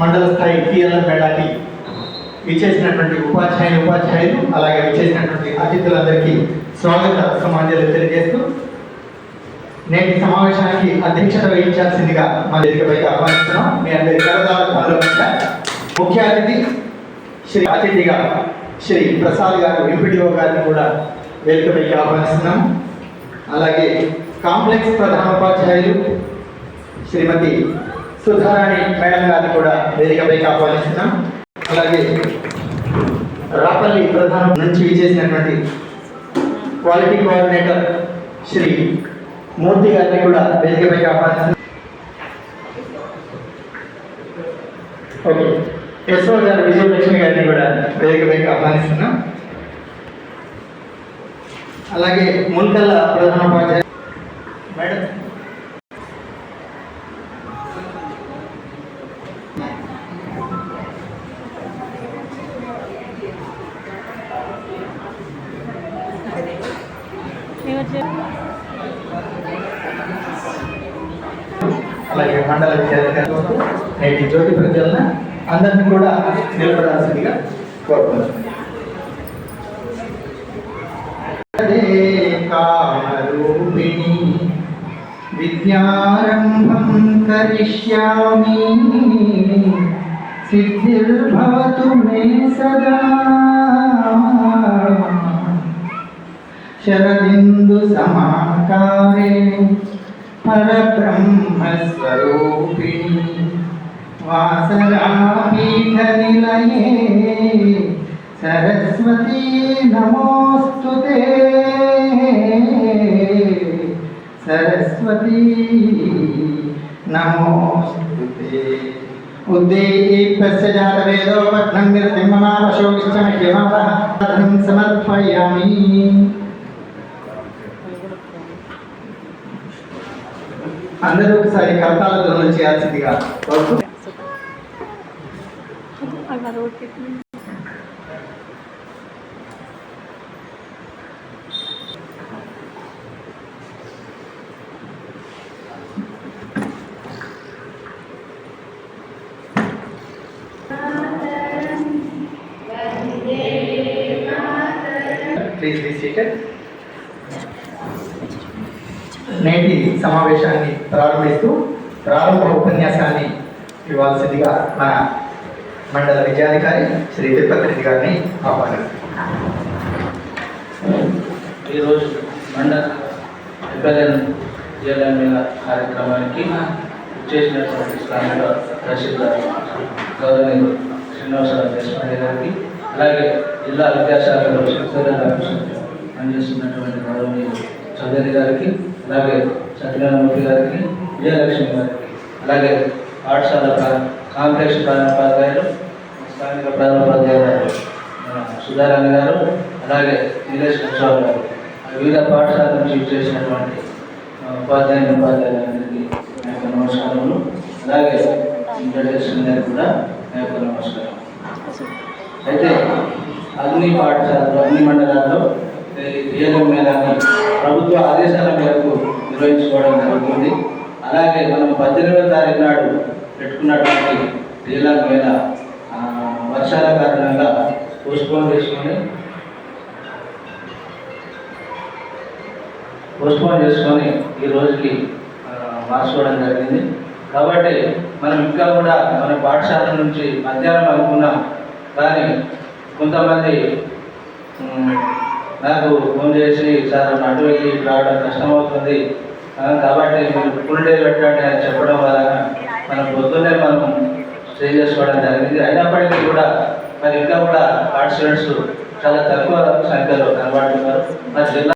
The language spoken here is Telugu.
మండల స్థాయి పిఎల్ఎం మేళాకి విచ్చేసినటువంటి ఉపాధ్యాయులు ఉపాధ్యాయులు అలాగే విచ్చేసినటువంటి అతిథులందరికీ స్వాగత సమాజాలు తెలియజేస్తూ నేటి సమావేశానికి అధ్యక్షత వహించాల్సిందిగా మా వేదికపైకి ఆహ్వానిస్తున్నాం. మీ అందరి కరదాల అనుగుణంగా ముఖ్య అతిథి శ్రీ అతిథిగా శ్రీ ప్రసాద్ గారు ఎంపీడీఓ గారిని కూడా వేదికపైకి ఆహ్వానిస్తున్నాం. అలాగే కాంప్లెక్స్ ప్రధానోపాధ్యాయులు శ్రీమతి సుధారాణి మేడం గారిని కూడా వేదికపై ఆహ్వానిస్తున్నాం. అలాగే రాపల్లి ప్రధానం నుంచి విచేసినటువంటి క్వాలిటీ కోఆర్డినేటర్ శ్రీ మూర్తి గారిని కూడా వేదికపై ఆహ్వానిస్తున్నాం. ఓకే. ఎస్ఓ గారు విజయలక్ష్మి గారిని కూడా వేదికపై ఆహ్వానిస్తున్నాం. అలాగే ముల్కల్ల ప్రధానోపాధ్యాయ మేడం. అలాగే మండల విద్యార్థులు నేటి జ్యోతి ప్రజలను అందరినీ కూడా నిలబడాల్సిందిగా కోరుతున్నాను కామరూపిణి విద్యారంభం కరిష్యామి సిద్ధిర్భవతు మే సదా. శరదిందు సమాకారే పరబ్రహ్మస్వరూపిణి వాసరాపీఠ నిలయే సరస్వతీ నమోస్తు సరస్వతీ నమోస్తు ఉద్దీప్యస్య జాతవేదో పద్మం నిరతిమమావశోగిష్టమహ్యమావహం సమర్పయామి. అందరూ ఒకసారి కరతాల ధ్వనులు చేయాల్సిందిగా కోరుతూ ప్లీజ్ బీ సీటెడ్ నేటి సమావేశాన్ని ప్రారంభిస్తూ ప్రారంభ ఉపన్యాసాన్ని ఇవ్వాల్సిందిగా మన మండల విద్యాధికారి శ్రీ తిరుపతి రెడ్డి గారిని ఆహ్వానిస్తున్నాం. ఈరోజు మండల ఎమ్మెల్యేను జిల్లా కార్యక్రమానికి చేసినటువంటి స్థానిక తహసీల్దార్ గౌరవనీయులు శ్రీనివాసరావు దేశపాండే గారికి అలాగే జిల్లా విద్యాశాఖలో శక్తి పనిచేస్తున్నటువంటి గౌరవనీయులు చౌదరి గారికి అలాగే సత్యనారాయణమూర్తి గారికి విజయలక్ష్మి గారికి అలాగే పాఠశాల కాంప్లెక్స్ ప్రారంభోపాధ్యాయులు స్థానిక ప్రారంభోపాధ్యాయులు సుధారాణి గారు అలాగే నీలేష్ కృష్ణరావు గారు. వివిధ పాఠశాల నుంచి చేసినటువంటి ఉపాధ్యాయులు ఉపాధ్యాయులందరికీ నా యొక్క నమస్కారములు. అలాగే ఇంట్రడక్షన్ గారికి కూడా నా యొక్క నమస్కారం. అయితే అన్ని పాఠశాలలు అన్ని మండలాల్లో రియల్ మేళాన్ని ప్రభుత్వ ఆదేశాల మేరకు నిర్వహించుకోవడం జరుగుతుంది. అలాగే మనం పద్దెనిమిదవ తారీఖు నాడు పెట్టుకున్నటువంటి రియల్ మేళ వర్షాల కారణంగా పోస్ట్పోన్ చేసుకొని పోస్ట్పోన్ చేసుకొని ఈ రోజుకి మార్చుకోవడం జరిగింది. కాబట్టి మనం ఇంకా కూడా మన పాఠశాల నుంచి మధ్యాహ్నం అనుకున్నాం కానీ కొంతమంది నాకు ఫోన్ చేసి సార్ అటు వెళ్ళి రావడం కష్టమవుతుంది. కాబట్టి మీరు ఫుల్ డే పెట్టండి అని చెప్పడం వలన మనం పొద్దున్నే మనం స్టే చేసుకోవడం జరిగింది. అయినప్పటికీ కూడా మరి ఇంకా కూడా పార్టిసిపెంట్స్ చాలా తక్కువ సంఖ్యలో కనబడుతున్నారు. మరి జిల్లా